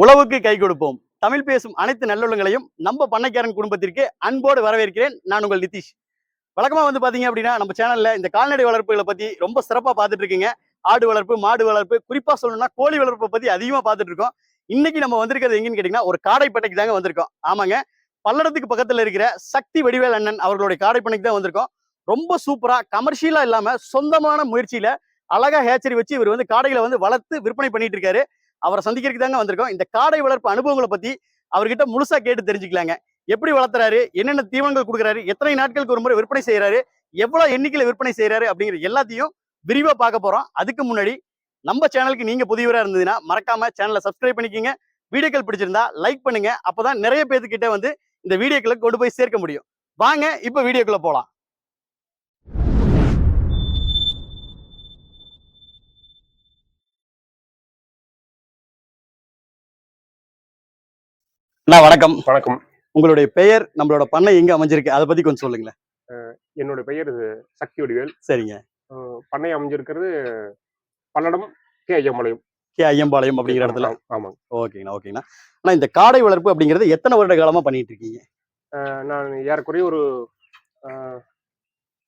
உழவுக்கு கை கொடுப்போம். தமிழ் பேசும் அனைத்து நல்லுள்ளங்களையும் நம்ம பண்ணைக்காரன் குடும்பத்திற்கு அன்போடு வரவேற்கிறேன். நான் உங்கள் நிதிஷ். வழக்கமா வந்து பாத்தீங்க அப்படின்னா நம்ம சேனல்ல இந்த கால்நடை வளர்ப்புகளை பத்தி ரொம்ப சிறப்பா பார்த்துட்டு இருக்கீங்க ஆடு வளர்ப்பு மாடு வளர்ப்பு குறிப்பா சொல்லணும்னா கோழி வளர்ப்பை பத்தி அதிகமா பார்த்துட்டு இருக்கோம் இன்னைக்கு நம்ம வந்திருக்கிறது எங்கன்னு கேட்டிங்கன்னா ஒரு காடைப்பட்டைக்கு தாங்க வந்திருக்கோம். ஆமாங்க. பல்லடத்துக்கு பக்கத்துல இருக்கிற சக்தி வடிவேல் அண்ணன் அவர்களுடைய காடைப்பண்ணைக்கு தான் வந்திருக்கோம். ரொம்ப சூப்பரா கமர்ஷியலா இல்லாம சொந்தமான முயற்சியில அழகா ஹேச்சரி வச்சு இவர் வந்து காடைகளை வந்து வளர்த்து விற்பனை பண்ணிட்டு இருக்காரு. அவரை சந்திக்கிறதுக்கு தாங்க வந்திருக்கோம். இந்த காடை வளர்ப்பு அனுபவங்களை பத்தி அவர்கிட்ட முழுசா கேட்டு தெரிஞ்சுக்கலாங்க. எப்படி வளர்த்துறாரு? என்னென்ன தீவனங்கள் கொடுக்குறாரு? எத்தனை நாட்களுக்கு ஒரு முறை விற்பனை செய்யறாரு எவ்வளவு எண்ணிக்கையில விற்பனை செய்யறாரு அப்படிங்கிற எல்லாத்தையும் விரிவா பார்க்க போறோம். அதுக்கு முன்னாடி நம்ம சேனலுக்கு நீங்க புதியவரா இருந்ததுன்னா மறக்காம சேனலை சப்ஸ்கிரைப் பண்ணிக்கிங்க. வீடியோக்கள் பிடிச்சிருந்தா லைக் பண்ணுங்க. அப்பதான் நிறைய பேர்த்துக்கிட்ட வந்து இந்த வீடியோக்களை கொண்டு போய் சேர்க்க முடியும். வாங்க இப்ப வீடியோக்குள்ள போலாம். அண்ணா வணக்கம். வணக்கம். உங்களுடைய பெயர் நம்மளோட பண்ணை எங்க அமைஞ்சிருக்கு? அதை பத்தி கொஞ்சம் சொல்லுங்களேன். என்னோட பெயர் சக்தி வடிவேல். சரிங்க. பண்ணை அமைஞ்சிருக்கிறது பல்லடம் கே ஐயம்பாளையம். கே ஐயம்பாளையம் அப்படிங்கிற இடத்துல. ஆமாங்க. ஓகேங்கண்ணா ஓகேங்கண்ணா. ஆனா இந்த காடை வளர்ப்பு அப்படிங்கிறது எத்தனை வருட காலமா பண்ணிட்டு இருக்கீங்க? நான் ஏறக்குறைய ஒரு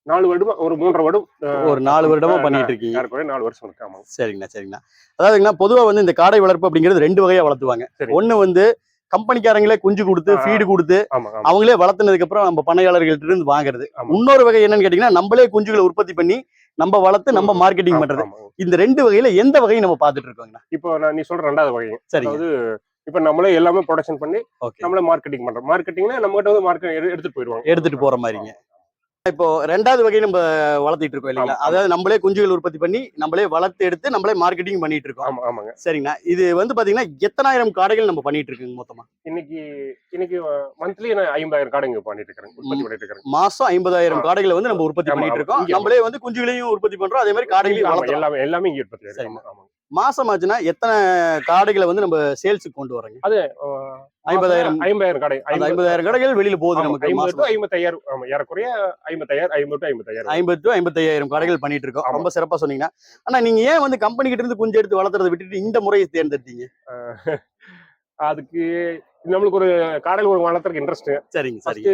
நாலு வருடமா ஒரு மூன்றரை வருடம் ஒரு நாலு வருடமா பண்ணிட்டு இருக்கீங்க. நாலு வருஷம் இருக்கு ஆமாங்க. சரிங்கண்ணா சரிங்கண்ணா. அதாவதுங்கண்ணா பொதுவா வந்து இந்த காடை வளர்ப்பு அப்படிங்கிறது ரெண்டு வகையா வளர்த்துவாங்க. ஒண்ணு வந்து கம்பெனிக்காரங்களே குஞ்சு கொடுத்து. ஃபீடு கொடுத்து அவங்களே வளர்த்துனதுக்கு அப்புறம் நம்ம பண்ணையாளர்கள்ட்ட இருந்து வாங்குறது. இன்னொரு வகை என்னன்னு கேட்டீங்கன்னா நம்மளே குஞ்சுகளை உற்பத்தி பண்ணி நம்ம வளர்த்து நம்ம மார்க்கெட்டிங் பண்றது. இந்த ரெண்டு வகையில எந்த வகையை நம்ம பார்த்துட்டு இருக்கோங்கண்ணா? இப்போ நான் நீ சொல்ற ரெண்டாவது சரிங்க. அதாவது இப்போ நம்மளே எல்லாமே ப்ரொடக்ஷன் பண்ணி நம்மளே மார்க்கெட்டிங் பண்றோம். மார்க்கெட்டிங்னா நம்ம கிட்ட வந்து மார்க்கெட் எடுத்துட்டு போயிடுவாங்க. எடுத்துட்டு போற மாதிரிங்க. இப்போ ரெண்டாவது வகை நம்ம வளர்த்திட்டு இருக்கோம் இல்லைங்களா. அதாவது நம்மளே குஞ்சுகள் உற்பத்தி பண்ணி நம்மளே வளர்த்து எடுத்து நம்மளே மார்க்கெட்டிங் பண்ணிட்டு இருக்கோம். ஆமா ஆமாங்க. சரிங்கண்ணா இது வந்து பாத்தீங்கன்னா எத்தனாயிரம் காடைகள் நம்ம பண்ணிட்டு இருக்கோங்க மொத்தமா? இன்னைக்கு இன்னைக்கு மந்த்லி நான் ஐம்பதாயிரம் காடைங்க பண்ணிட்டு இருக்கிறேன் உற்பத்தி பண்ணிட்டு இருக்கிறேன். மாசம் ஐம்பதாயிரம். காடைகளை வந்து நம்ம உற்பத்தி பண்ணிட்டு. இருக்கோம். நம்மளே வந்து குஞ்சுகளையும் உற்பத்தி பண்றோம் அதே மாதிரி காடைகளையும் எல்லாமே எல்லாமே இங்க உற்பத்தி ஆமாங்க. மாசம் ஆச்சுன்னா எத்தனை காடைகளை வந்து நம்ம சேல்ஸுக்கு கொண்டு வரோங்க அது ஐம்பதாயிரம். ஐம்பதாயிரம் கடை. ஐம்பதாயிரம் கடைகள் வெளியில போகுது நமக்கு ஐம்பது டு ஐம்பத்தாயிரம் ஆமா ஏறக்குறைய ஐம்பத்தாயிரம் ஐம்பது டு ஐம்பத்தாயிரம் ஐம்பது டு ஐம்பத்தையாயிரம் கடைகள் பண்ணிட்டு இருக்கோம். ரொம்ப சிறப்பா சொன்னீங்கன்னா ஆனா நீங்க ஏன் வந்து கம்பெனி கிட்ட இருந்து குஞ்சு எடுத்து வளர்த்துறதை விட்டுட்டு இந்த முறையை தேர்ந்தெடுத்தீங்க? அதுக்கு நம்மளுக்கு ஒரு காடையில் ஒரு வளர்த்துறதுக்கு இன்ட்ரெஸ்ட் சரிங்க சரிங்க.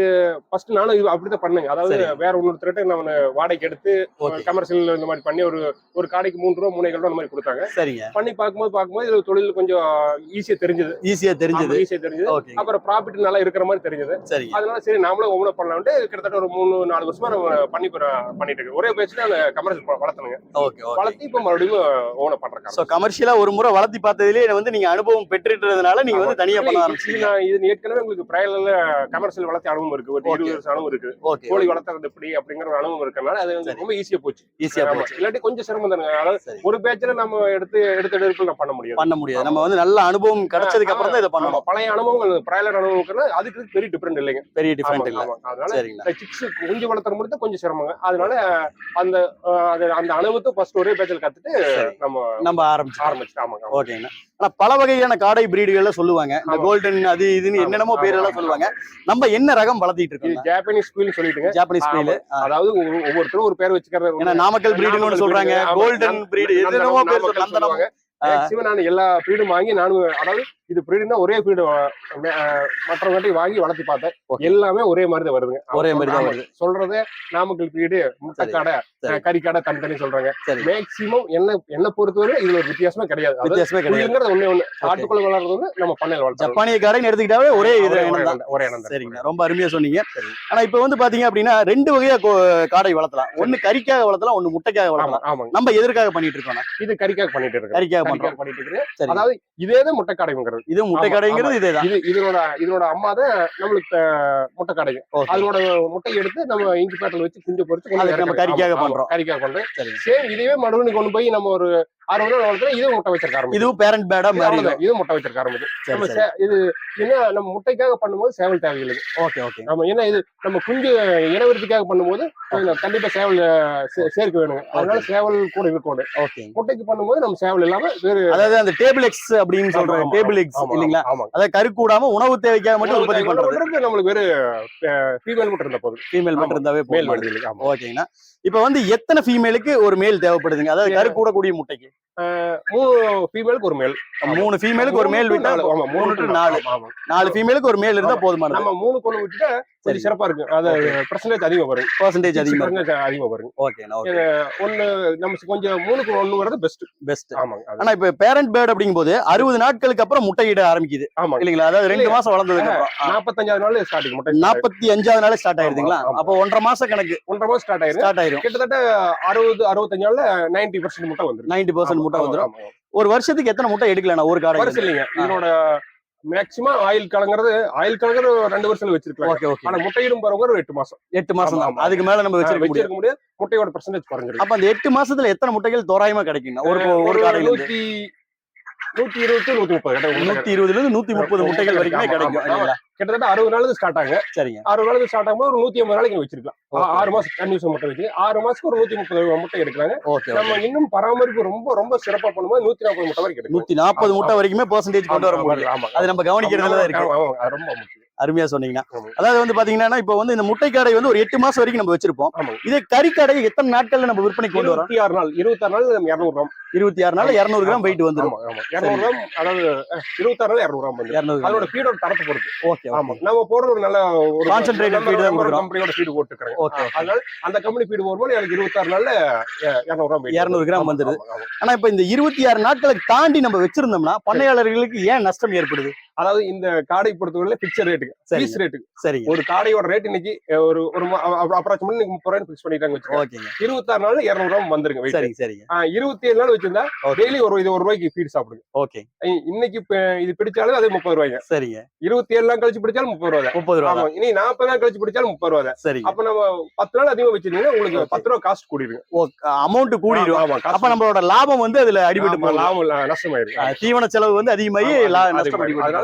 ஃபர்ஸ்ட் நானும் இது அப்படிதான் பண்ணேங்க அதாவது சரி. வேற ஒன்னொருத்தர்கிட்ட நான் வாடகைக்கு எடுத்து கமர்ஷியல் இந்த மாதிரி பண்ணி ஒரு ஒரு காடைக்கு மூணு ரூபா மூணு ரூபா அந்த மாதிரி கொடுத்தாங்க. சரிங்க. பண்ணி பார்க்கும்போது பார்க்கும்போது இது தொழில் கொஞ்சம் ஈஸியா தெரிஞ்சது. ஈஸியா தெரிஞ்சது. ஈஸியா தெரிஞ்சது. அப்புறம் ப்ராஃபிட் நல்லா இருக்கிற மாதிரி தெரிஞ்சது. சரிங்க. அதனால சரி நாமளும் ஒவ்வொன்றும் பண்ணலாம்ட்டு கிட்டத்தட்ட ஒரு மூணு நாலு வருஷமா நம்ம பண்ணி பண்ணிட்டு இருக்கோம் ஒரே பேச்சுல அந்த கமர்ஷியல் வளர்த்தணுங்க. வளர்த்தி இப்போ மறுபடியும் ஓன பண்றேன். சோ கமர்ஷியலா ஒரு முறை வளர்த்தி பார்த்ததுலயே வந்து நீங்க அனுபவம் பெற்றுட்டதுனால நீங்க வந்து தனியா பண்ண இது நான் இது ஏற்கனவே உங்களுக்கு பிரையல்ல கமர்ஷியல் வளர்த்தி அனுபவம் இருக்கு. ஒரு. இருபது வருஷம் அனுபவம் இருக்கு. கோழி வளர்த்துறது எப்படி அப்படிங்கிற ஒரு அனுபவம் இருக்கனால அது வந்து. ரொம்ப ஈஸியா போச்சு. ஈஸியா. போச்சு. இல்லாட்டி கொஞ்சம் சிரமம் தானுங்க அதாவது ஒரு பேச்சுல நம்ம எடுத்து எடுத்த எடுப்புல பண்ண முடியாது. பண்ண முடியாது. நம்ம வந்து நல்ல அனுபவம் கிடைச்சதுக்கு அப்புறம் தான் இதை பண்ணணும். பழைய அனுபவங்கள் பிரையலர் அனுபவம் அதுக்கு பெரிய டிஃபரெண்ட் இல்லைங்க. பெரிய டிஃபரெண்ட் இல்ல. அதனால சிக்ஸ் குஞ்சு வளர்த்துற மட்டும் கொஞ்சம் சிரமங்க. அதனால அந்த அது அந்த அனுபவத்தை ஃபர்ஸ்ட் ஒரே பேச்சில் கத்துட்டு. நம்ம நம்ம ஆரம்பிச்சோம் ஆரம்பிச்சுட்டு ஆமாங்க ஆமா. ஓகேங்கண்ணா. ஆனா பல வகையான காடை பிரீடுகள்ல சொல்லுவாங்க. இந்த ஆமா. கோல்டன் அது இதுன்னு என்னென்னமோ பேர் எல்லாம் சொல்லுவாங்க. நம்ம என்ன ரகம் வளர்த்திட்டு இருக்கோம் ஜாப்பனீஸ் குயில் சொல்லிட்டுங்க. ஜாப்பனீஸ். ஸ்பீல் அதாவது ஒவ்வொரு- ஒவ்வொருத்தரும் ஒரு பேர் வச்சுக்கிறது ஏன்னா நாமக்கல் பிரீடுன்னு ஒன்று சொல்றாங்க. கோல்டன் பிரீடு என்னென்னமோ பேர் சொல்றாங்க. நான் எல்லா பிரீடும் வாங்கி நானும் அதாவது இது பிரீடுனா ஒரே பிரீடு மற்றவங்க வாங்கி வளர்த்தி பார்த்தேன். எல்லாமே ஒரே மாதிரி தான் வருதுங்க. ஒரே மாதிரி தான் ஆமா. வருது. சொல்றது நாமக்கல் பிரீடு முட்டைக்காடை. கறிக்காடை தனித்தனி சொல்றாங்க. சரி. மேக்ஸிமம் என்ன என்ன பொறுத்தவரை இதுல ஒரு வித்தியாசமே கிடையாது. வித்தியாசமே கிடையாது. ஒண்ணே ஒண்ணு. காட்டுக்குள்ள வளர்றது வந்து நம்ம பண்ணையில வளர்த்தோம் ஜப்பானிய காடைன்னு எடுத்துக்கிட்டாவே ஒரே இது தான். ஒரே தான். சரிங்க. ரொம்ப அருமையா சொன்னீங்க. ஆனா இப்ப வந்து பாத்தீங்க அப்படின்னா ரெண்டு வகையா காடை வளர்த்தலாம். ஒண்ணு கறிக்காக வளர்த்தலாம் ஒண்ணு முட்டைக்காக ஆமா வளர்த்தலாம். ஆமாங்க. நம்ம எதற்காக பண்ணிட்டு இருக்கோம் இது கறிக்காக பண்ணிட்டு இருக்கு கறிக்காக பண்ணிட்டு இருக்கு சரி. அதாவது இதேதான் முட்டை கடைங்கிறது இது முட்டை கடைங்கிறது இதேதான் இது இதனோட இதனோட அம்மா தான் நம்மளுக்கு முட்டை கடைங்க அதனோட முட்டையை எடுத்து நம்ம இஞ்சி பேட்டில் வச்சு குஞ்சு பொறிச்சு நம்ம. கறிக்காக பண்றோம். கறிக்காக பண்றோம். சரி. சேம் இதுவே மறுபடியும் கொண்டு போய் நம்ம ஒரு அறுபது ரூபா வளர்த்தா இதுவும் முட்டை வச்சிருக்க ஆரம்பிச்சு இதுவும் பேரண்ட் பேடா மாறிடும். இதுவும் முட்டை வச்சிருக்க ஆரம்பிச்சு சரி நம்ம இது என்ன நம்ம முட்டைக்காக பண்ணும்போது சேவல் தேவையில்லை. Okay okay. நம்ம ஏன்னா இது நம்ம குஞ்சு இனவருத்திக்காக பண்ணும்போது கண்டிப்பா சேவல் சேர்க்க வேணுங்க. அதனால சேவல் கூட இருக்கணும். ஓகே. முட்டைக்கு பண்ணும்போது நம்ம சேவல் இல்லாம வேறு அதாவது அந்த டேபிள் எக்ஸ் அப்படின்னு சொல்றாங்க. டேபிள் எக்ஸ் இல்லைங்களா? அதாவது கரு கூடாம உணவு தேவைக்காக மட்டும் உற்பத்தி பண்றது. நம்மளுக்கு வெறும் ஃபீமேல் மட்டும் இருந்தா போதும். ஃபீமேல் மட்டும். இருந்தாவே மேல் ஓகேங்கண்ணா இப்போ வந்து எத்தனை ஃபீமேலுக்கு ஒரு மேல் தேவைப்படுதுங்க? அதாவது கரு கூடக்கூடிய முட்டைக்கு. ஃபீமேலுக்கு ஒரு மேல் மூணு ஃபீமேலுக்கு ஒரு மேல் விட்டா ஆமா மூணு to நாலு. நாலு ஃபீமேலுக்கு ஒரு மேல் இருந்தா. போதுமானது. நம்ம மூணு கொண்டு விட்டுட்டா. கொஞ்சம் சிறப்பா இருக்கு. அது பர்சன்டேஜ் அதிகம் வரும் பர்சன்டேஜ் அதிகமா அதிகமா வரும் ஓகேண்ணா ஓகே ஒண்ணு நம்ம கொஞ்சம் மூணுக்கு ஒண்ணு வரது பெஸ்ட் பெஸ்ட் ஆமாங்க அது- ஆனா இப்ப பேரண்ட் பேர்ட் அப்படிங்கும்போது அறுபது நாட்களுக்கு அப்புறம் முட்டையிட ஆரம்பிக்குது. ஆமாங்க. இல்லைங்களா? அதாவது ரெண்டு? மாசம் வளர்ந்ததுக்கு அப்புறம். நாற்பத்தஞ்சாவது நாள் ஸ்டார்டிங் மட்டும் நாற்பத்தி அஞ்சாவது நாள் ஸ்டார்ட் ஆயிருதுங்களா ஆமா, ஆமா. அப்போ ஒன்றரை மாசம் கணக்கு. ஒன்றரை மாசம் ஸ்டார்ட் ஆயிரும் ஸ்டார்ட் ஆயிரும். கிட்டத்தட்ட அறுபது அறுபத்தஞ்சு நாள்ல நைன்டி பர்சன்ட் முட்டை வந்துரும். நைன்டி பர்சன்ட் முட்டை ஆமா, ஆமா, ஆமா. ஒரு வருஷத்துக்கு எத்தனை முட்டை எடுக்கலாம் ஒரு காடை இல்லைங்க. இதனோட மேக்சிமம் ஆயில் கலங்குறது ஆயில் கலங்குறது ஒரு ரெண்டு வருஷம் வச்சிருக்கலாம். ஆனா முட்டையிடும் போறவங்க ஒரு எட்டு மாசம். எட்டு மாசம் தான். அதுக்கு மேல நம்ம வச்சிருக்க முடியாது. முட்டையோட பர்சன்டேஜ் குறைஞ்சிருக்கு அப்ப அந்த எட்டு மாசத்துல எத்தனை முட்டைகள் தோராயமா கிடைக்குங்க? ஒரு ஒரு நூத்தி நூத்தி இருபது நூத்தி முப்பது நூத்தி இருபதுல இருந்து நூத்தி முப்பது முட்டைகள் வரைக்குமே கிடைக்கும் கிட்டத்தட்ட அறுபது நாள் ஸ்டார்ட் ஆகுங்க சரிங்க. அறுபது நாள் ஸ்டார்ட் ஆகும்போது ஒரு நூத்தி ஐம்பது நாளைக்கு வச்சிருக்கலாம். ஆறு மாசம் கன்யூஸ் முட்டை வச்சு ஆறு மாசத்துக்கு ஒரு நூத்தி முப்பது முட்டை எடுக்கிறாங்க. நம்ம இன்னும் பராமரிப்பு ரொம்ப ரொம்ப சிறப்பா பண்ணும்போது நூத்தி நாற்பது முட்டை வரைக்கும் நூத்தி நாற்பது முட்டை வரைக்குமே பெர்சன்டேஜ் கொண்டு வர முடியும். அது நம்ம கவனிக்கிறதுல தான் இருக்கு. ரொம்ப முக்கியம். அருமையா சொன்னீங்கன்னா. அதாவது வந்து பாத்தீங்கன்னா இப்போ வந்து இந்த முட்டை கடை வந்து ஒரு எட்டு மாசம் வரைக்கும் நம்ம வச்சிருப்போம். இதே கறிக்கடை எத்தனை நாட்கள்ல நம்ம விற்பனை கொண்டு வரோம்? இருபத்தி ஆறு நாள். இருபத்தி ஆறு நாள் இருநூறு கிராம். இருபத்தி ஆறு நாள் இருநூறு கிராம் வெயிட் வந்துடும் இருநூறு கிராம் அதாவது இருபத்தி ஆறு நாள் இருநூறு கிராம் வந்து இருநூறு அதோட ஃபீடோட தரத்தை பொறுத்து. ஓகே ஆமா. நம்ம போடுற ஒரு நல்ல ஒரு நம்ம- feed தான். கம்பெனியோட ஃபீடு போட்டுக்கிறேன். ஓகே அதனால அந்த கம்பெனி ஃபீடு போகும்போது எனக்கு இருபத்தாறு நாள்ல இருநூறு கிராம் 200 கிராம் ஆமா. ஆனா இப்ப இந்த இருபத்தி ஆறு நாட்களை தாண்டி நம்ம வச்சிருந்தோம்னா பண்ணையாளர்களுக்கு ஏன் நஷ்டம் ஏற்படுது? அதாவது இந்த காடை பொறுத்தவரை பிக்சர் ரேட்டுக்கு சரி பீஸ் ரேட்டுக்கு சரிங்க. ஒரு காடையோட ரேட் இன்னைக்கு ஒரு ஒரு அப்ராக்சிமேட் இன்னைக்கு முப்பது ரூபாய் ஃபிக்ஸ் பண்ணிட்டாங்க வச்சுக்கோங்க. ஓகேங்க. இருபத்தாறு நாள் இருநூறு கிராம் வந்துருங்க சரிங்க ஆஹ், இருபத்தி ஏழு நாள் வச்சிருந்தா. டெய்லி ஒரு இது ஒரு ரூபாய்க்கு ஃபீட் சாப்பிடுங்க. ஓகே. இன்னைக்கு இது பிடிச்சாலும் அது முப்பது ரூபாய்ங்க. சரிங்க. இருபத்தி ஏழு நாள் கழிச்சு பிடிச்சாலும் முப்பது ரூபாய். முப்பது ரூபா ஆமா இனி நாற்பது நாள் கழிச்சு பிடிச்சாலும் முப்பது ரூபாய். சரிங்க. அப்ப நம்ம பத்து நாள் அதிகமா வச்சிருந்தீங்கன்னா உங்களுக்கு. பத்து ரூபா காஸ்ட் கூடிருங்க அமௌண்ட் கூடிடும். ஆமா, அப்ப நம்மளோட லாபம் வந்து அதுல அடிபட்டு லாபம் நஷ்டமாயிருக்கு தீவன செலவு வந்து அதிகமாகி நஷ்டம்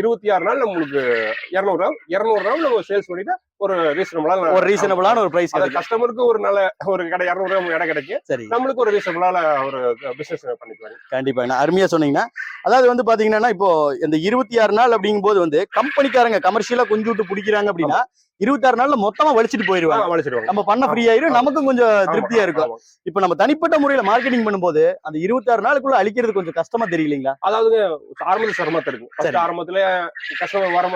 இருபத்தி ஆறு நாள் நம்மளுக்கு இருநூறு கிராம் இருநூறு நம்ம சேல்ஸ் பண்ணிட்டு ஒரு ரீசனபிளான ஒரு ரீசனபிளான ஒரு பிரைஸ் கஸ்டமருக்கு ஒரு நல்ல ஒரு கடை இருநூறு கிராம் இடம் கிடைக்கும். சரி. நம்மளுக்கு ஒரு ரீசனபிளான ஒரு பிசினஸ் பண்ணிக்கலாம். கண்டிப்பா. நான் அருமையா சொன்னீங்கன்னா அதாவது வந்து பாத்தீங்கன்னா இப்போ இந்த இருபத்தி ஆறு நாள் அப்படிங்கும்போது வந்து கம்பெனிக்காரங்க கமர்ஷியலா கொஞ்சம் விட்டு பிடிக்கிறாங்க அப்படின்னா இருபத்தாறு நாள்ல மொத்தமா வலிச்சிட்டு போயிருவாங்க. வளைச்சிருவாங்க நம்ம பண்ண ஃப்ரீ ஆயிரும் நமக்கும் கொஞ்சம் திருப்தியா இருக்கும். இப்போ நம்ம தனிப்பட்ட முறையில மார்க்கெட்டிங் பண்ணும்போது அந்த இருபத்தாறு நாளுக்குள்ள அழிக்கிறது கொஞ்சம் கஷ்டமா தெரியலீங்களா? அதாவது ஆரம்பத்துல சிரமத்தை இருக்கு சரி. ஆரம்பத்துல கஸ்டமர் வர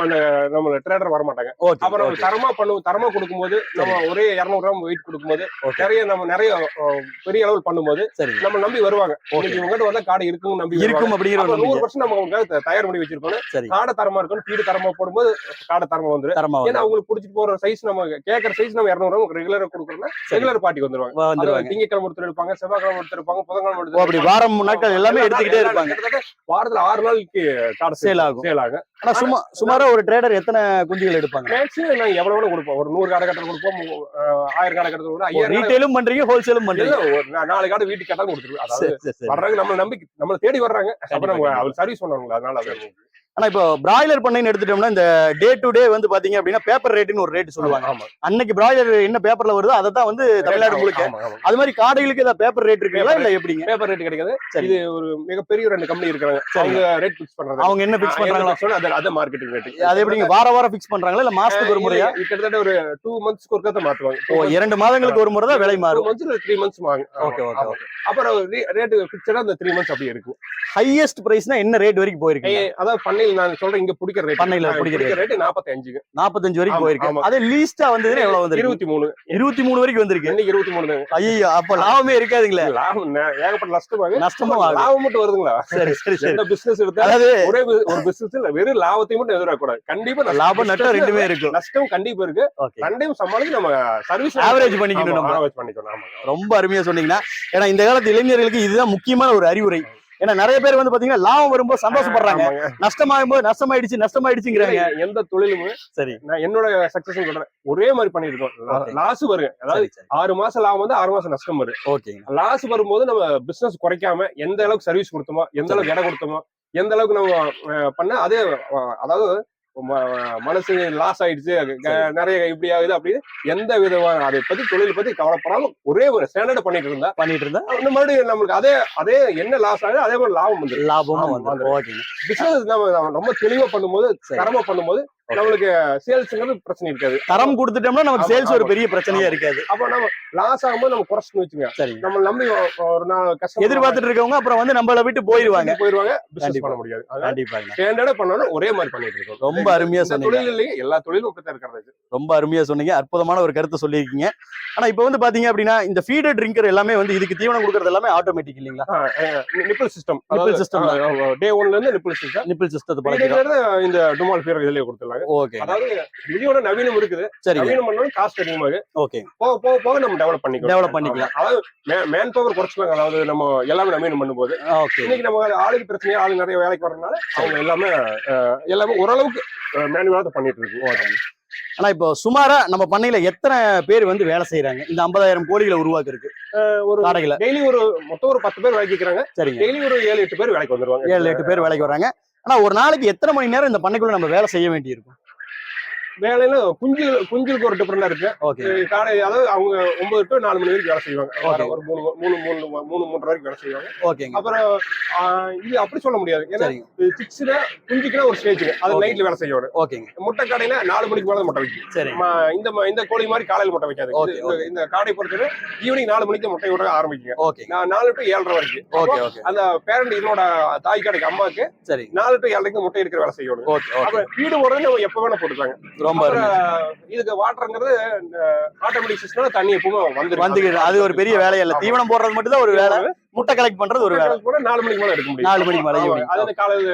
நம்ம ட்ரேடர் வர மாட்டாங்க அப்புறம் தரமா பண்ணுவோம் தரமா கொடுக்கும்போது நம்ம ஒரே இருநூறு கிராம் வெயிட் கொடுக்கும்போது. நிறைய நம்ம நிறைய பெரிய அளவில் பண்ணும்போது நம்ம நம்பி வருவாங்க. உங்ககிட்ட வந்தா காடை இருக்குன்னு நம்பி இருக்கும் அப்படிங்கிற. நூறு பர்சன்ட் நம்ம உங்களுக்காக த- தயார் பண்ணி வச்சிருக்கோம் சரி. காடை தரமா இருக்கணும் ஃபீடு தரமா போடும்போது காடை தரமா வந்துரும். தரமா ஏன்னா அவங்களுக்கு பிடிச்சிட்டு போற சைஸ் நம்ம கேட்கற சைஸ் நம்ம இருநூறு ரெகுலரா கொடுக்குறோம்னா. ரெகுலர் பார்ட்டிக்கு வந்துருவாங்க. திங்கக்கிழமை ஒருத்தர் எடுப்பாங்க செவ்வாய்க்கிழமை ஒருத்தர் இருப்பாங்க புதன்கிழமை அப்படி இருப்பாங்க. வாரம் நாட்கள் எல்லாமே எல்லா எடுத்துக்கிட்டே இருப்பாங்க. வாரத்துல ஆறு நாளைக்கு காடை Sale ஆகும். சேல் ஆகும். ஆனா சும்மா சுமாரா ஒரு ட்ரேடர் எத்தனை குஞ்சுகள் எடுப்பாங்க? மேக்ஸிமம் நாங்க எவ்வளவு கொடுப்போம் ஒரு நூறு காடை கட்டல் கொடுப்போம் ஆயிரம் காடை கட்டல் கொடுப்போம் ஐயாயிரம் காடை- ரீட்டைலும் பண்றீங்க? ஹோல்சேலும் பண்றீங்க நாலு காடை வீட்டுக்கு கேட்டாலும் கொடுத்துருவோம் அதாவது வர்றாங்க நம்ம நம்பி நம்மள தேடி வர்றாங்க. அப்ப கண்டிப்பா, நம்ம கண்டிப்பா. அவர் சர்வீஸ் பண்ணுவாங்க அதனால அது ஆனா இப்போ பிராய்லர் பண்ணைன்னு எடுத்துட்டோம்னா இந்த டே டு டே வந்து பாத்தீங்க அப்படின்னா பேப்பர் ரேட்டுன்னு ஒரு ரேட் சொல்லுவாங்க. அன்னைக்கு பிராய்லர் என்ன பேப்பர்ல வருதோ அதை தான் வந்து தமிழ்நாடு முழுக்க. அது மாதிரி காடைகளுக்கு ஏதாவது பேப்பர் ரேட் இருக்குங்களா? இல்ல எப்படிங்க? பேப்பர் ரேட் கிடைக்காது. இது ஒரு மிகப்பெரிய ரெண்டு கம்பெனி இருக்காங்க. அவங்க ரேட் பிக்ஸ் பண்றாங்க அவங்க என்ன பிக்ஸ் பண்றாங்களா? அது அது மார்க்கெட்டிங் ரேட் அது எப்படிங்க? வார வாரம் பிக்ஸ் பண்றாங்களா? இல்ல மாசத்துக்கு ஒரு முறையா? கிட்டத்தட்ட ஒரு டூ மந்த்ஸ்க்கு ஒரு கதை மாத்துவாங்க ஓ இரண்டு மாதங்களுக்கு ஒரு முறை தான் விலை மாறும். மந்த்ஸ் த்ரீ மந்த்ஸ் வாங்க ஓகே ஓகே. அப்புறம் ரேட் பிக்சடா அந்த த்ரீ மந்த்ஸ் அப்படியே இருக்கும். ஹையஸ்ட் பிரைஸ்னா என்ன ரேட் வரைக்கும் போயிருக்கு அதாவது பண்ணையில் நான் சொல்றேன் இங்க பிடிக்கிற ரேட் பண்ணையில பிடிக்கிற ரேட் நாற்பத்தி அஞ்சுங்க நாற்பத்தஞ்சு வரைக்கும் போயிருக்கு. அதே லீஸ்டா வந்ததுன்னா எவ்வளவு வந்திருக்கு? இருபத்தி மூணு. இருபத்தி மூணு வரைக்கும் வந்திருக்கு. இன்னைக்கு இருபத்தி மூணு ஐயோ அப்ப லாபமே இருக்காதுங்களே. லாபம் ஏகப்பட்ட நஷ்டமாங்க நஷ்டமும் லாபம் மட்டும் வருதுங்களா? சரி சரி சரி. பிசினஸ் எடுத்தா அதாவது ஒரே ஒரு பிசினஸ் வெறும் லாபத்தையும் மட்டும் எதிர்பார்க்க கூடாது கண்டிப்பா நஷ்டம். லாபம் நட்டம் ரெண்டுமே இருக்கும். நஷ்டம் கண்டிப்பா இருக்கு. ரெண்டையும் சமாளிச்சு நம்ம சர்வீஸ் Average பண்ணிக்கணும் நம்ம. ஆவரேஜ் பண்ணிக்கணும். ரொம்ப அருமையா சொன்னீங்கன்னா ஏன்னா இந்த காலத்து இளைஞர்களுக்கு இதுதான் முக்கியமான ஒரு அறிவுரை. ஏன்னா நிறைய பேர் வந்து பாத்தீங்கன்னா லாபம் வரும்போது சந்தோஷப்படுறாங்க. நஷ்டமாகும் போது நஷ்டமாயிடுச்சு நஷ்டமாயிடுச்சுங்கிறாங்க எந்த தொழிலுமே சரி. நான் என்னோட சக்சஸ் சொல்றேன். ஒரே மாதிரி பண்ணிருக்கோம். லாஸ் வருங்க. அதாவது ஆறு மாசம் லாபம் வந்து ஆறு மாசம் நஷ்டம் வரும் ஓகேங்க லாஸ் வரும்போது நம்ம பிசினஸ் குறைக்காம எந்த அளவுக்கு சர்வீஸ் கொடுத்தோமோ எந்த அளவுக்கு இடம் கொடுத்தோமோ எந்த அளவுக்கு நம்ம பண்ண அதே அதாவது மனசு லாஸ் ஆயிடுச்சு. நிறைய இப்படி ஆகுது அப்படின்னு எந்த விதமான அதை பத்தி தொழில் பத்தி கவலைப்படாம ஒரே ஒரு ஸ்டாண்டர்ட் பண்ணிட்டு இருந்தா பண்ணிட்டு இருந்தா? மறுபடியும் நம்மளுக்கு அதே அதே என்ன லாஸ் ஆகுது அதே மாதிரி லாபம் வந்துடும் லாபமும் ஆமா, வந்து பிசினஸ் நம்ம ரொம்ப தெளிவா பண்ணும்போது. தரமா பண்ணும்போது நம்மளுக்கு சேல்ஸ்ங்கிறது பிரச்சனை இருக்காது. தரம் கொடுத்துட்டோம்னா நமக்கு சேல்ஸ் ஒரு. பெரிய பிரச்சனையா இருக்காது. அப்ப நம்ம லாஸ் ஆகும்போது நம்ம குறைச்சுன்னு வச்சுங்க சரிங்க நம்ம நம்பி ஒரு நாள் கஷ்டம் எதிர்பார்த்துட்டு இருக்கவங்க அப்புறம் வந்து நம்மள விட்டு போயிருவாங்க. போயிருவாங்க. பிசினஸ் கண்டிப்பா. பண்ண முடியாது. கண்டிப்பாங்க. ஸ்டாண்டர்டா பண்ணணும் ஒரே மாதிரி பண்ணிட்டு இருக்கோம். ரொம்ப அருமையா சொன்னீங்க. தொழிலையும் எல்லா தொழிலும் அப்படித்தான் இருக்கிறது. ரொம்ப அருமையா சொன்னீங்க. அற்புதமான ஒரு கருத்தை சொல்லியிருக்கீங்க. ஆனா இப்போ வந்து பாத்தீங்க அப்படின்னா இந்த ஃபீடர் ட்ரிங்கர் எல்லாமே வந்து இதுக்கு தீவனம் கொடுக்கறது எல்லாமே ஆட்டோமேட்டிக் இல்லைங்களா? Nipple system Nipple system. Day ஒன்ல இருந்து நிப்பிள் சிஸ்டம் நிப்பிள் சிஸ்டத்தை இந்த டுமால் ஃபீர் இதுலயே கொடுத்துருக்காங்க ஓகே அதாவது இதோட நவீனம் இருக்குது. சரிங்க. நவீனம் பண்ணாலும் காஸ்ட் அதிகமாகு. ஓகே. போக போக போக நம்ம டெவலப் பண்ணிக்கலாம். Develop பண்ணிக்கலாம். அதாவது மேன் பவர் குறைச்சிக்கலாம் அதாவது நம்ம எல்லாமே நவீனம் பண்ணும்போது. ஓகே. இன்னைக்கு நம்ம ஆளுக்கு பிரச்சனையா ஆளு நிறைய வேலைக்கு வரதுனால அவங்க எல்லாமே எல்லாமே ஓரளவுக்கு மேனுவலா தான் பண்ணிட்டு இருக்கு. ஓகேங்க ஆனா இப்போ சுமாரா நம்ம பண்ணையில எத்தனை பேர் வந்து வேலை செய்யறாங்க இந்த ஐம்பதாயிரம் கோழிகளை உருவாக்குறதுக்கு. ஒரு காடைகளை டெய்லி ஒரு மொத்தம் ஒரு பத்து பேர் வேலைக்கு இருக்கிறாங்க சரிங்க. டெய்லி ஒரு ஏழு எட்டு பேர் வேலைக்கு வந்துருவாங்க. ஏழு எட்டு பேர் வேலைக்கு வராங்க ஆனா ஒரு நாளைக்கு எத்தனை மணி நேரம் இந்த பண்ணைக்குள்ள நம்ம வேலை செய்ய வேண்டியிருக்கும்? வேலையில குஞ்சு குஞ்சுக்கு ஒரு டிஃபரெண்டா இருக்கு. ஓகே காலை அதாவது அவங்க ஒன்பது டு நாலு மணி வரைக்கும் வேலை செய்வாங்க. ஒரு மூணு மூணு மூணு மூணு மூன்றரை வரைக்கும் வேலை செய்வாங்க. ஓகேங்க அப்புறம் இது அப்படி சொல்ல முடியாது. ஏன்னா சிக்ஸ்ல குஞ்சுக்குனா ஒரு ஸ்டேஜ் அது. நைட்ல வேலை செய்யணும். ஓகேங்க முட்டை கடையில நாலு மணிக்கு மேல முட்டை வைக்கும். ம- இந்த இந்த கோழி மாதிரி காலையில முட்டை வைக்காது. இந்த- காடை பொறுத்தவரை ஈவினிங் நாலு மணிக்கு முட்டை விட ஆரம்பிக்குங்க. ஓகேங்க நான் நாலு டு ஏழரை வரைக்கும். ஓகே ஓகே அந்த பேரண்ட் இதனோட தாய் கடைக்கு அம்மாக்கு சரி. நாலு டு ஏழரைக்கு முட்டை இருக்கிற வேலை செய்யணும். ஓகே ஓகே வீடு நம்ம எப்ப வேணா போட்டுக்காங்க ரொம்ப இதுக்கு வாட்டருங்கிறது ஆட்டோமேட்டிக் சிஸ்டம் தண்ணி எப்பவுமே வந்து வந்துக்கிட்டு அது ஒரு பெரிய இல்ல. தீவனம் போடுறது மட்டும் தான் ஒரு வேலை. முட்டை கலெக்ட் பண்றது ஒரு வேலை. கூட நாலு மணிக்கு மேல எடுக்க முடியும். நாலு மணிக்கு மேல. அதாவது காலையில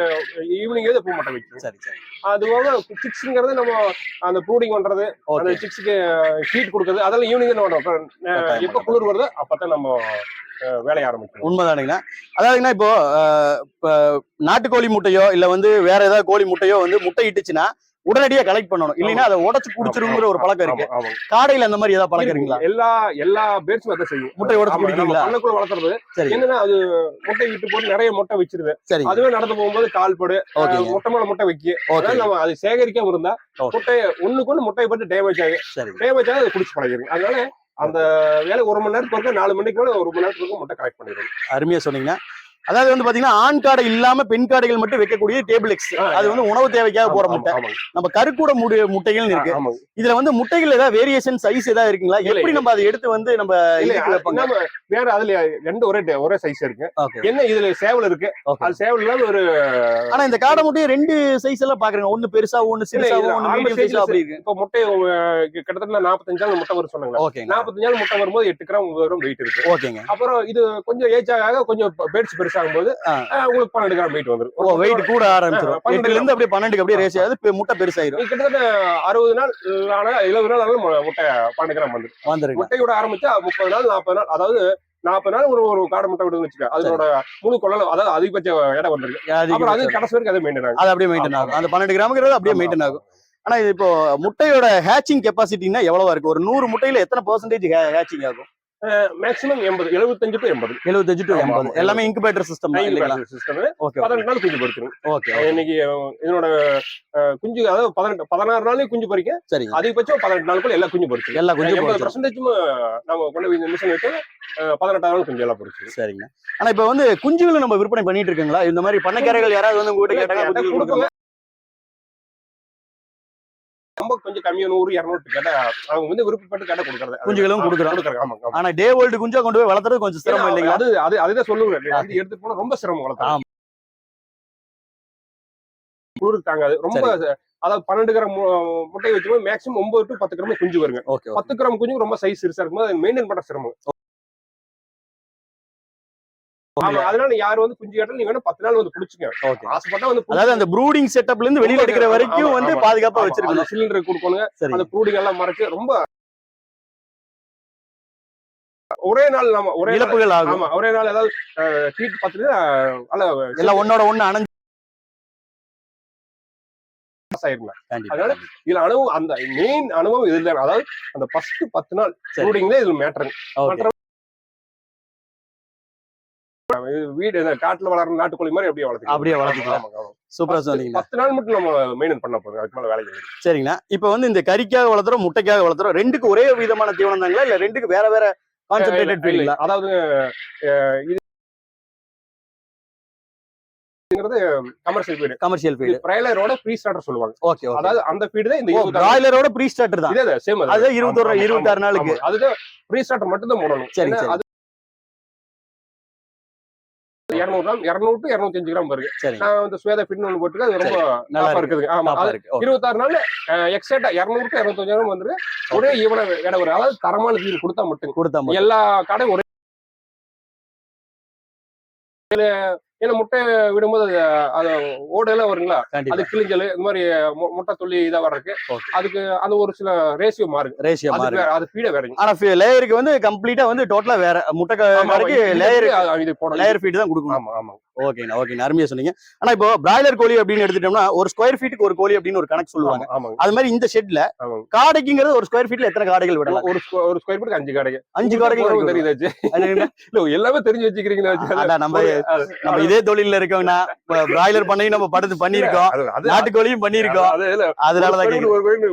ஈவினிங் எப்போ மட்டும் வைக்கும் சரி சரி. அது போக சிக்ஸ்ங்கிறது நம்ம அந்த ப்ரூடிங் பண்றது அந்த சிக்ஸுக்கு ஹீட் கொடுக்கறது அதெல்லாம் ஈவினிங் தான் எப்ப குளிர் வருதோ அப்பதான் நம்ம வேலைய ஆரம்பிக்கணும் உண்மைதானுங்கண்ணா அதாவதுங்கண்ணா இப்போ நாட்டுக்கோழி முட்டையோ இல்ல வந்து வேற ஏதாவது கோழி முட்டையோ வந்து முட்டை இட்டுச்சுன்னா உடனடியா கலெக்ட் பண்ணணும். இல்லைன்னா அதை உடைச்சு குடிச்சிருங்கிற ஒரு பழக்கம் இருக்கு. காடையில அந்த மாதிரி ஏதாவது பழக்கம் இருக்குங்களா? எல்லா எல்லா பேர்ட்ஸும் அதான் செய்யும். முட்டை உடைச்சு குடிப்பீங்களா? பண்ணைக்குள்ள வளர்த்துறது சரி. என்னன்னா அது முட்டை விட்டு போட்டு நிறைய முட்டை வச்சிருது. சரி. அதுவே நடந்து போகும்போது கால் படு முட்டை மேல முட்டை வைக்க. நம்ம அது சேகரிக்காம இருந்தா. முட்டையை ஒண்ணுக்கு ஒண்ணு முட்டையை பட்டு டேமேஜ் ஆகி டேமேஜ் ஆகி அது குடிச்சு பழகிருங்க அதனால அந்த வேலை ஒரு மணி நேரத்துக்கு நாலு மணிக்கு ஒரு மணி நேரத்துக்கு முட்டை கலெக்ட் பண்ணிடுவோம் அருமையா சொன்னீங்க. அதாவது வந்து பாத்தீங்கன்னா ஆண் காடை இல்லாம பெண் காடைகள் மட்டும் வைக்கக்கூடிய டேபிள் எக்ஸ் அது வந்து உணவு தேவைக்காக போற முட்டை. நம்ம கருக்கூட முடி முட்டைகள் இருக்கு. இதுல வந்து முட்டைகள் ஏதாவது வேரியேஷன் சைஸ் ஏதாவது இருக்குங்களா? எப்படி நம்ம அதை எடுத்து வந்து நம்ம வேற அதுல ரெண்டு ஒரே ஒரே சைஸ் இருக்கு. என்ன இதுல சேவல் இருக்கு? அது சேவல் இல்லாம ஒரு ஆனா இந்த காடை முட்டையை ரெண்டு சைஸ் எல்லாம் பாக்குறேங்க. ஒண்ணு பெருசா ஒண்ணு சிறுசா இல்ல, ஒண்ணு மீடியம் stage சைஸ் அப்படி இருக்கு. இப்ப முட்டை கிட்டத்தட்ட நாற்பத்தஞ்சு நாள் முட்டை வரும் சொன்னாங்க நாற்பத்தஞ்சு நாள் முட்டை வரும்போது எட்டு கிராம் வரும் வெயிட் இருக்கு. ஓகேங்க அப்புறம் இது கொஞ்சம் ஏஜ் ஆக கொஞ்சம் பேர்ட்ஸ் பெருசாகும் போது ஆ. அஹ், உங்களுக்கு பன்னெண்டு கிராம் வெயிட் வந்துரும். ஓ வெயிட் கூட ஆரம்பிச்சிடும் ஆ, பன்னெண்டு எட்டுல இருந்து அப்படியே பன்னெண்டுக்கு அப்படியே ரேஸ் ஆகுது முட்டை பெருசாயிரும். கிட்டத்தட்ட அறுபது நாள் ஆனா எழுபது நாள் ஆனாலும் முட்டை பன்னெண்டு கிராம் வந்துடும் வந்துருங்க. முட்டையோட ஆரம்பிச்சா முப்பது நாள் நாற்பது நாள் அதாவது நாற்பது நாள் ஒரு ஒரு காடை முட்டை விடுன்னு வச்சுக்க அதோட முழு கொள்ளல அதாவது அதிகபட்ச இடம் வந்திருக்கு அப்புறம் அது கடைசி வரைக்கும் அதை மெயின்டைன் ஆகும். அது அப்படியே மெயின்டைன் ஆகும். அந்த பன்னெண்டு கிராமுங்கிறது அப்படியே மெயின்டைன் ஆகும். ஆனா இது இப்போ முட்டையோட ஹேச்சிங் கெப்பாசிட்டினா எவ்வளவா இருக்கு? ஒரு நூறு முட்டையில எத்தனை பெர்சன்டேஜ் ஹேச்சிங் ஆகும்? மேக்ஸிமம் எண்பது எழுபத்தஞ்சு டு எண்பது. எழுபத்தஞ்சு டு எண்பது. எல்லாமே இன்குபேட்டர் சிஸ்டம் இல்லைங்களா? சிஸ்டம் பதினெட்டு நாள் குஞ்சு பொறிக்கணும். ஓகே இன்னைக்கு இதனோட குஞ்சு அதாவது பதினெட்டு பதினாறு நாளையும் குஞ்சு பொறிக்க. சரிங்க அதிகபட்சம் பதினெட்டு நாளுக்குள்ள எல்லா குஞ்சு பொறிச்சு எல்லா கொஞ்சம் எண்பது பர்சன்டேஜும் நம்ம கொண்டு இந்த மிஷின் வச்சு நாள் குஞ்சு எல்லாம் பொறிச்சு சரிங்க. ஆனா இப்ப வந்து குஞ்சுகளை நம்ம விற்பனை பண்ணிட்டு இருக்கீங்களா? இந்த மாதிரி பண்ணைக்காரர்கள் யாராவது வந்து உங்ககிட்ட கேட்டாங்க ரொம்ப கொஞ்சம் கம்மியா நூறு இரநூறு கேட்டா அவங்க வந்து விருப்பப்பட்டு கேட்ட கொடுக்கறது. குஞ்சுகளும் கொடுக்குறோம். கொடுக்குறாங்க. ஆமாங்க ஆமா. ஆனா டே வேர்ல்டு குஞ்சா கொண்டு போய் வளர்த்துறது கொஞ்சம் சிரமம் இல்லைங்களா? அது அது அதுதான் சொல்லுவேன். நீ வந்து எடுத்துட்டு போனா ரொம்ப சிரமம் வளர்த்தா. குளிருக்கு தாங்காது ரொம்ப அதாவது பன்னெண்டு கிராம் மு- முட்டை வச்சும்போது மேக்ஸிமம் ஒன்பது டு பத்து கிராம் குஞ்சு வருங்க. பத்து கிராம் குஞ்சு ரொம்ப சைஸ் சிறுசா இருக்கும்போது மெயின்டைன் பண்ண சிரமம். அதனால யார் வந்து குஞ்சு கேட்டாலும் நீங்க வேணா பத்து நாள் வந்து புடிச்சுங்க ஓகே. ஆசைப்பட்டா வந்து அதாவது அந்த ப்ரூடிங் செட்டப்ல இருந்து வெளியில எடுக்கிற வரைக்கும் வந்து பாதுகாப்பா வச்சிருக்கணும். சிலிண்டர் கொடுக்கணும் சரி அந்த ப்ரூடிங் எல்லாம் மறைச்சு ரொம்ப ஒரே நாள் நம்ம ஒரே இழப்புகள் ஆகும். ஆமா ஒரே நாள் ஏதாவது ஹீட் பார்த்துட்டு எல்லாம் ஒன்னோட ஒண்ணு அணைஞ்சு அதனால இதுல அனுபவம் அந்த மெயின் அனுபவம் இதுல அதாவது அந்த ஃபர்ஸ்ட் பத்து நாள். ப்ரூடிங்ல இதுல மேட்டர் வீடு இந்த காட்டுல வளர்ற நாட்டுக்கோழி மாதிரி அப்படியே வளர்த்துக்கலாம். அப்படியே வளர்த்துக்கலாம். சூப்பரா சொன்னீங்க பத்து நாள் மட்டும் நம்ம மெயின்டைன் பண்ண போதும் அதுக்கு மேல இல்லை. சரிங்கண்ணா. இப்போ வந்து இந்த கறிக்காக வளர்த்துறோம் முட்டைக்காக வளர்த்துறோம் ரெண்டுக்கு ஒரே விதமான தீவனம் தாங்களா இல்ல ரெண்டுக்கு வேற வேற கான்சென்ட்ரேட்டட் ஃபீல்டுங்களா அதாவது இது கமர்ஷியல் ஃபீடு கமர்ஷியல் ஃபீல்டு பிரைலரோட ப்ரீ ஸ்டார்டர் சொல்லுவாங்க. ஓகே அதாவது அந்த ஃபீடு தான் இந்த பிராய்லரோட ப்ரீ ஸ்டார்டர் தான் இதே சேம் அதுதான் இருபத்தொரு இருபத்தாறு நாளுக்கு. அதுதான் ப்ரீ ஸ்டார்டர் மட்டும் தான் போடணும் சரி. அது இருநூறு கிராம் இருநூறு டு இருநூத்தி அஞ்சு கிராம் வருது. நான் வந்து ஸ்வேதா ஃபிட்னு ஒன்று போட்டுருக்கு அது ரொம்ப நல்லா டாப்பா இருக்கு. இருக்குதுங்க ஆமா. இருபத்தாறு நாள் எக்ஸாக்டா இருநூறு டு இருநூத்தஞ்சு கிராம் ஒரே ஈவன இடம் வரும் அதாவது தரமான தீன் கொடுத்தா மட்டும். கொடுத்தா. எல்லா கடையும் ஒரே ஏன்னா முட்டை விடும்போது அது அது ஓடெல்லாம் வருங்களா? அது கிழிஞ்சல் இந்த மாதிரி முட்டை துள்ளி இதா வர்றதுக்கு. அதுக்கு அது ஒரு சில ரேஷியோ மாறுங்க ரேஷியோ மாறுங்க அது ஃபீட வேறங்க ஆனா லேயருக்கு வந்து கம்ப்ளீட்டா வந்து டோட்டலா வேற முட்டை இது- லேயர் இது- போடணும். லேயர் ஃபீட் தான் கொடுக்கணும். ஆமா ஆமா. ஓகேண்ணா ஓகேண்ணா அருமையா சொன்னீங்க. ஆனா இப்போ பிராய்லர் கோழி அப்படின்னு எடுத்துட்டோம்னா ஒரு ஸ்கொயர் ஃபீட்டுக்கு ஒரு கோழி அப்படின்னு ஒரு கணக்கு சொல்லுவாங்க. அது மாதிரி இந்த ஷெட்ல. காடைக்குங்கிறது ஒரு ஸ்கொயர் ஃபீட்ல எத்தனை காடைகள் விடலாம்? ஒரு ஒரு ஸ்கொயர் ஃபீட்டுக்கு அஞ்சு கடைங்க அஞ்சு காடைகள் தெரியுதாச்சு எல்லாமே தெரிஞ்சு வச்சுக்கிறீங்களா நம்ம நம்ம இதே தொழில்ல இருக்கோம்னா பிராய்லர் பண்ணையும் நம்ம படுத்து பண்ணிருக்கோம் நாட்டுக்கோழியும் பண்ணிருக்கோம் அதனாலதான்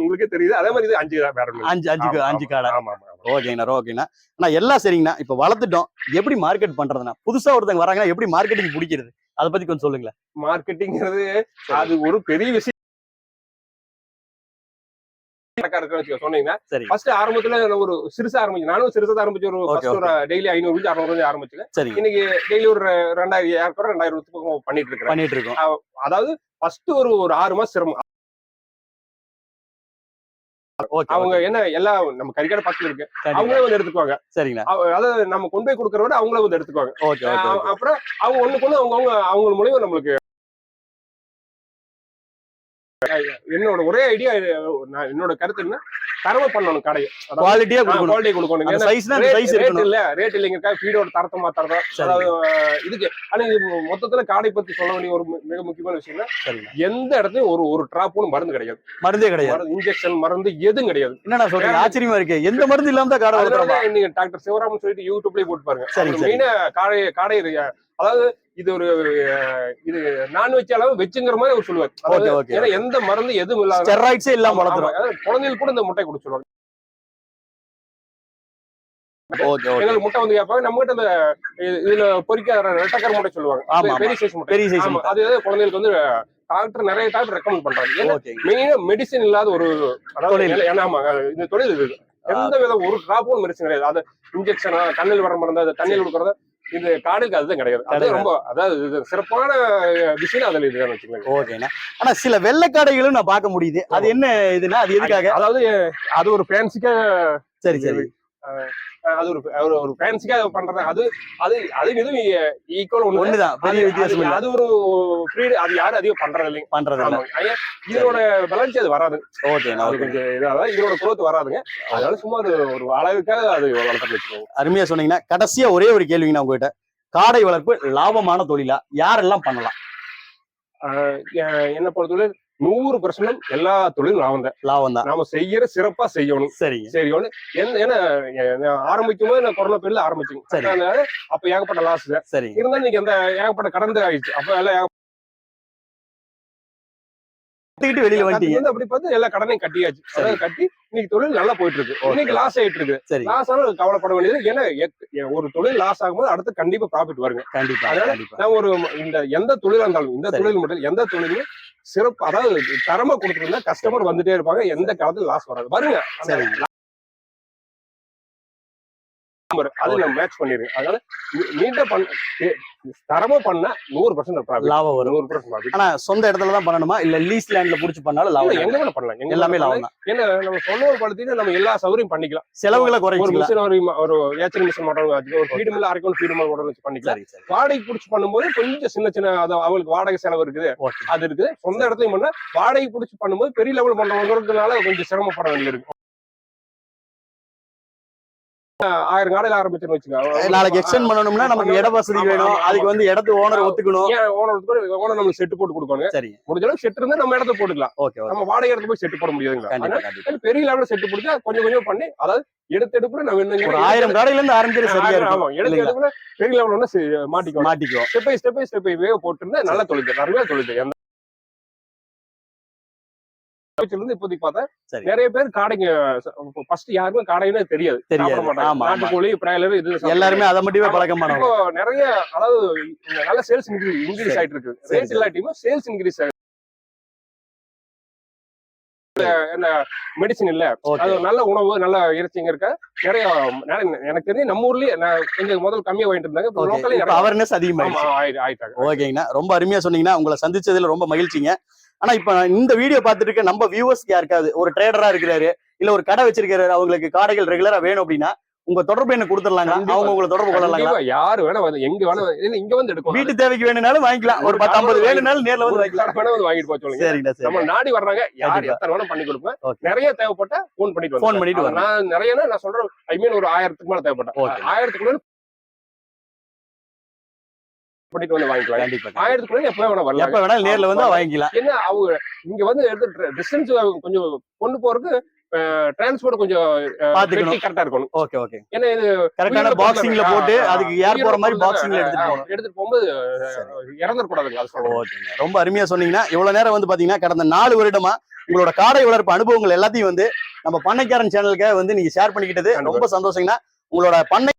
உங்களுக்கே தெரியுது. அதே மாதிரி அஞ்சு. அஞ்சு அஞ்சு அஞ்சு காடை. ஓகேண்ணா ஓகேண்ணா ஆனா எல்லாம் சரிங்கண்ணா. இப்ப வளர்த்துட்டோம். எப்படி மார்க்கெட் பண்றதுண்ணா? புதுசா ஒருத்தங்க வராங்கன்னா எப்படி மார்க்கெட்டிங் பிடிக்கிறது? அதை பத்தி கொஞ்சம் சொல்லுங்களேன். மார்க்கெட்டிங்கிறது அது ஒரு பெரிய விஷயம். கணக்கா சொன்னீங்கன்னா ஃபர்ஸ்ட் ஆரம்பத்துல ஒரு சிறுசா ஆரம்பிச்சு நானும் சிறுசா ஆரம்பிச்சு ஒரு டெய்லி ஐநூறு அறுநூறு ஆரம்பிச்சுங்க சரிங்க. இன்னைக்கு டெய்லி ஒரு ரெண்டாயிரம் பக்கம் பண்ணிட்டு இருக்கோம் அதாவது ஃபர்ஸ்ட் ஒரு ஒரு ஆறு மாசம் சிரமம். அவங்க என்ன எல்லா நம்ம கறிக்கடை பக்கத்துல இருக்கு. அவங்களே வந்து எடுத்துக்குவாங்க. அதாவது நம்ம கொண்டு போய் கொடுக்கற விட அவங்களே வந்து எடுத்துக்குவாங்க. அப்புறம் அவங்க ஒண்ணுக்கு ஒண்ணு அவங்க அவங்க அவங்க மூலியமா நம்மளுக்கு என்னோட ஒரே ஐடியா என்னோட கருத்து என்ன? தரமா பண்ணணும் கடையை. குவாலிட்டியா கொடுக்கணும். குவாலிட்டி கொடுக்கணும். சைஸ் ரேட் இல்ல ரேட் இல்லைங்க ஃபீடோட தரத்தை மாத்துறதா. அதாவது இதுக்கு ஆனா இது மொத்தத்துல காடை பத்தி சொல்ல வேண்டிய ஒரு மிக முக்கியமான சரிங்க எந்த இடத்துலயும் ஒரு ஒரு டிராப்பும் மருந்து கிடையாது. மருந்தே கிடையாது. இன்ஜெக்ஷன் மருந்து எதுவும் கிடையாது. என்னண்ணா சொல்றீங்க ஆச்சரியமா இருக்கு. எந்த மருந்து இல்லாம தான் காடை நீங்க டாக்டர் சிவராமன் சொல்லிட்டு யூடியூப்லயே போட்டு பாருங்க. மெயினா காடை காடை. அதாவது இது ஒரு இது நான்வெஜ் அளவு வெச்சுங்கிற மாதிரி அவர் சொல்லுவார். ஏன்னா எந்த மருந்து எதுவும் இல்லாத ஸ்டெராய்ட்ஸே இல்லாம வளர்த்துறோம். அதாவது குழந்தைகளுக்கு கூட இந்த முட்டை ஓகே எங்களுக்கு முட்டை வந்து கேட்பாங்க. நம்ம கிட்ட இது- இதுல பொறிக்க ரெட்டக்கர் முட்டை சொல்லுவாங்க. பெரிய சைஸ் முட்டை. பெரிய சைஸ் அது குழந்தைகளுக்கு வந்து டாக்டர் நிறைய டாக்டர் ரெக்கமெண்ட் பண்றாங்க. ஏன்னா மெயினா மெடிசின் இல்லாத ஒரு அதாவது இந்த தொழில் எந்த வித ஒரு டிராப்பும் மெடிசன் கிடையாது. அது இன்ஜெக்ஷனா கண்ணில் வர மருந்து அது தண்ணியில் கொடுக்கறது இது காடுக்கு அதுதான் கிடையாது. அது. ரொம்ப அதாவது இது சிறப்பான விஷயம் அதுல இதுதான் வச்சுக்கோங்க. ஓகேண்ணா. ஆனா சில வெள்ளைக்காடைகளும் நான் பார்க்க முடியுது. அது என்ன இதுன்னா அது எதுக்காக? அதாவது அது ஒரு ஃபேன்சிக்கா சரி சரி. அது ஒரு ஒரு- ஃபேன்சிக்கா பண்றது அது அது அது இதுவும் ஈக்குவல் ஒண்ணு ஒண்ணுதான். பெரிய வித்தியாசம் அது ஒரு breed, அது யாரும் அதிகம் பண்றது இல்லைங்க பண்றது இதோட வளர்ச்சி அது வராது. ஓகே கொஞ்சம் இதாவது இதோட growth வராதுங்க. அதனால சும்மா அது ஒரு அளவுக்காக அது வளர்த்து வச்சுக்கோங்க அருமையா சொன்னீங்கன்னா கடைசியா ஒரே ஒரு கேள்விங்கண்ணா உங்ககிட்ட. காடை வளர்ப்பு லாபமான தொழிலா? யாரெல்லாம் பண்ணலாம்? என்ன பொறுத்தவரை நூறு பர்சன்ட் எல்லா தொழிலும் லாபம் தான் லாபம் தான் நாம செய்யற சிறப்பா செய்யணும். சரி என்ன ஏன்னா ஆரம்பிக்கும் போது நான் கொரோனா பேர்ல ஆரம்பிச்சுங்க. சரி. அதனால அப்ப ஏகப்பட்ட லாஸ் சரிங்க. இருந்தாலும் இன்னைக்கு அந்த ஏகப்பட்ட கடந்து ஆயிடுச்சு. அப்ப எல்லாம் கத்துக்கிட்டு வெளியில வந்துட்டீங்க. வந்து அப்படி பார்த்து எல்லா கடனையும் கட்டியாச்சு. அதாவது கட்டி இன்னைக்கு தொழில் நல்லா போயிட்டு இருக்கு இன்னைக்கு லாஸ் ஆயிட்டு இருக்கு சரி. லாஸ் ஆனாலும் கவலைப்பட வேண்டியது ஏன்னா ஒரு தொழில் லாஸ் ஆகும்போது அடுத்து கண்டிப்பா ப்ராஃபிட் வருங்க. கண்டிப்பா அதனால நான் ஒரு இந்த எந்த தொழிலா இருந்தாலும் இந்த சரி. தொழில் மட்டும் எந்த தொழிலும் சிறப்பு அதாவது தரமா கொடுத்துருந்தா கஸ்டமர் வந்துட்டே இருப்பாங்க எந்த காலத்துல லாஸ் வராது. வருங்க அது நான் மேட்ச் பண்ணிருக்கேன் அதனால நீட்டா பண்ண. தரமா பண்ணா நூறு பர்சன்ட் லாபம் வரும். நூறு பர்சன்ட் ஆனா சொந்த இடத்துல தான் பண்ணணுமா? இல்ல லீஸ் லேண்ட்ல புடிச்சு பண்ணாலும் லாபம் எங்க. வேணா பண்ணலாம். எல்லாமே லாபம் தான். ஏன்னா நம்ம சொன்ன ஒரு படுத்திட்டு நம்ம எல்லா சௌகரியம் பண்ணிக்கலாம். செலவுகளை ஒரு குறைச்சிக்கலாம். மிஷின் ஒரு ஒரு ஏச்சரி மிஷின் மாட்டோம் ஒரு ஃபீடு மில்ல அரைக்கணும் ஃபீடு மில் வச்சு பண்ணிக்கலாம். வாடகை புடிச்சு பண்ணும்போது கொஞ்சம் சின்ன சின்ன அவங்களுக்கு வாடகை செலவு இருக்குது. அது இருக்குது. சொந்த இடத்துலயும் பண்ணா வாடகை புடிச்சு பண்ணும்போது பெரிய லெவல் பண்றவங்கிறதுனால கொஞ்சம் சிரமப்பட வேண்டியது இருக்கு. ஆயிரம் காடையில ஆரம்பிச்சுன்னு வச்சுக்கோங்க. நாளைக்கு எக்ஸ்டெண்ட் பண்ணணும்னா நமக்கு இட வசதி வேணும். அதுக்கு வந்து இடத்து ஓனர் ஒத்துக்கணும். ஓனர் ஓனர் நம்மளுக்கு செட்டு போட்டு கொடுப்பாங்க சரிங்க முடிஞ்ச அளவுக்கு செட் இருந்தா நம்ம இடத்த போட்டுக்கலாம். ஓகே நம்ம வாடகை இடத்துல போய் செட்டு போட முடியாதுங்களா பெரிய லெவலில் செட்டு பிடிச்சா கொஞ்சம் கொஞ்சம் பண்ணி அதாவது எடுத்து எடுப்புல நம்ம என்ன ஆயிரம் கடையில இருந்து ஆரம்பிக்கிறது சரியா ஆமா இருக்கும் எடுத்து? எடுப்புல பெரிய லெவல் ஒன்று மாட்டிக்கணும். மாட்டிக்கோ step by step by step by wave போட்டுருந்தா நல்ல தொழில் நிறைய தொழில் இருந்து இப்போதைக்கு பார்த்தா. நிறைய பேர் காடைங்க ஃபர்ஸ்ட் யாருமே காடைன்னு தெரியாது. நாட்டுக்கோழி பிராய்லர் இது. எல்லாருமே அதை மட்டுமே இப்போ நிறைய அதாவது இங்க நல்ல சேல்ஸ் இன்க்ரீஸ். ஆயிட்டு இருக்கு ரேட் சரி. இல்லாட்டியும் சேல்ஸ் இன்க்ரீஸ் என்ன மெடிசின் இல்ல. அது நல்ல உணவு நல்ல இறைச்சிங்க இருக்க. நிறைய எனக்கு தெரிஞ்சு நம்ம ஊர்லயே கொஞ்சம் முதல் கம்மியா வாங்கிட்டு இருந்தாங்க. அவேர்னஸ் ஆயி- ஆயிட்டாங்க. ஓகேங்கண்ணா. ரொம்ப அருமையா சொன்னீங்கன்னா உங்களை சந்திச்சதுல ரொம்ப மகிழ்ச்சிங்க. ஆனா இப்ப இந்த வீடியோ பார்த்துட்டு இருக்க நம்ம வியூவர்ஸ்க்கு யாருக்காவது ஒரு ட்ரேடரா இருக்கிறாரு இல்ல ஒரு கடை வச்சிருக்காரு அவங்களுக்கு காடைகள் ரெகுலரா வேணும் அப்படின்னா உங்க தொடர்பு என்ன கொடுத்துடலாங்க. அவங்க உங்களை தொடர்பு கண்டிப்பா. யாரு வேணா வந்து எங்க வேணா இங்க வந்து எடுக்கும் வீட்டு தேவைக்கு வேணும்னாலும் வாங்கிக்கலாம். ஒரு பத்து ஐம்பது வேணும்னாலும் நேர்ல வந்து வாங்கிக்கலாம். வேணா வந்து வாங்கிட்டு போக சொல்லுங்க. சரிங்கண்ணா சரி நம்ம நாடி வர்றாங்க யார். எத்தனை வேணா பண்ணி கொடுப்பேன். நிறைய தேவைப்பட்டா போன் பண்ணிட்டு வந்துடுறேன். பண்ணிட்டு நான் நிறையனா நான் சொல்றேன் ஐ மீன் ஒரு ஆயிரத்துக்கு மேல தேவைப்பட்டேன். ஆயிரத்துக்கு மேல பண்ணிட்டு வந்து வாங்கிக்கலாம். கண்டிப்பா கண்டிப்பா. ஆயிரத்துக்கு மேல எப்ப வேணா வரலாம். எப்ப வேணாலும் நேர்ல வந்து வாங்கிக்கலாம். என்ன அவங்க இங்க வந்து எடுத்து டிஸ்டன்ஸ் கொஞ்சம் கொண்டு போறதுக்கு டிரான்ஸ்போர்ட் கொஞ்சம் பாத்துக்கணும். கரெக்டா இருக்கணும். ஓகே ஓகே ஏன்னா இது கரெக்டான பாக்ஸிங்ல போட்டு அதுக்கு ஏர் போற மாதிரி பாக்ஸிங்ல எடுத்துட்டு போகணும். எடுத்துட்டு போகும்போது சரி. இறந்துடக்கூடாதுங்க அது சொல்றேன். ஓகேங்க ரொம்ப அருமையா சொன்னீங்கன்னா இவ்வளவு நேரம் வந்து பாத்தீங்கன்னா கடந்த நாலு வருடமா உங்களோட காடை வளர்ப்பு அனுபவங்கள் எல்லாத்தையும் வந்து நம்ம பண்ணைக்காரன் சேனலுக்கு வந்து நீங்க ஷேர் பண்ணிக்கிட்டது. ரொம்ப சந்தோஷங்கண்ணா. உங்களோட பண்ணை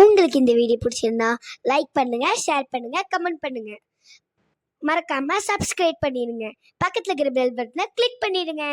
உங்களுக்கு இந்த வீடியோ பிடிச்சிருந்தா லைக் பண்ணுங்க ஷேர் பண்ணுங்க கமெண்ட் பண்ணுங்க. மறக்காம சப்ஸ்கிரைப் பண்ணிடுங்க பக்கத்தில் இருக்கிற பெல் பட்டனை கிளிக் பண்ணிடுங்க.